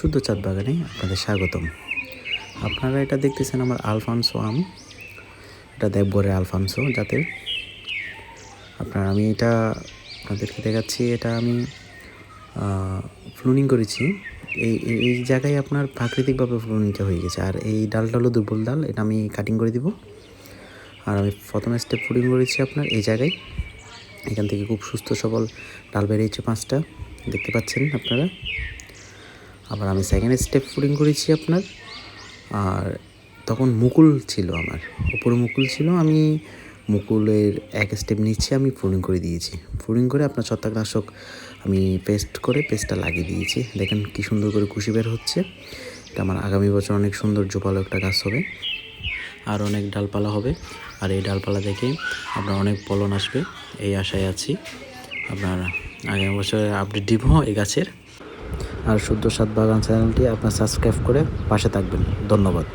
শুদ্ধ চাঁদ বাগানে আপনাদের স্বাগতম। আপনারা এটা দেখতেছেন আমার আলফানসো আম। এটা দেবগড়ের আলফানসো জাতের। আপনার আমি এটা আপনাদেরকে দেখাচ্ছি, এটা আমি ফ্লুনিং করেছি। এই, এই- জায়গায় আপনার প্রাকৃতিকভাবে ফ্লুনিংটা হয়ে গেছে। আর এই ডালটা হলো দুর্বল ডাল, এটা আমি কাটিং করে দিব। আর আমি প্রথমে স্টেপ ফুডিং করেছি আপনার এই জায়গায়। এখান থেকে খুব সুস্থ সবল ডাল বেরিয়েছে পাঁচটা। দেখতে পাচ্ছেন আপনারা? আবার আমি সেকেন্ড স্টেপ ফুডিং করেছি আপনার। আর তখন মুকুল ছিল আমার। উপরে মুকুল ছিল, আমি মুকুলের এক স্টেপ নিচে আমি ফুডিং করে দিয়েছি। ফুডিং করে আপনার ছত্রাকনাশক আমি পেস্ট করে পেস্টটা লাগিয়ে দিয়েছি। দেখেন কি সুন্দর করে কুশি বের হচ্ছে। এটা আমার আগামী বছর অনেক সুন্দর জোপালো একটা গাছ হবে। আর অনেক ডালপালা হবে। আর এই ডালপালা থেকে আপনার অনেক ফলন আসবে। এই আশায় আছি। আপনার আগামী বছর আপডেট দিব এই গাছের। আর শুদ্ধ সাত বাগান চ্যানেলটি আপনার সাবস্ক্রাইব করে পাশে থাকবেন। ধন্যবাদ।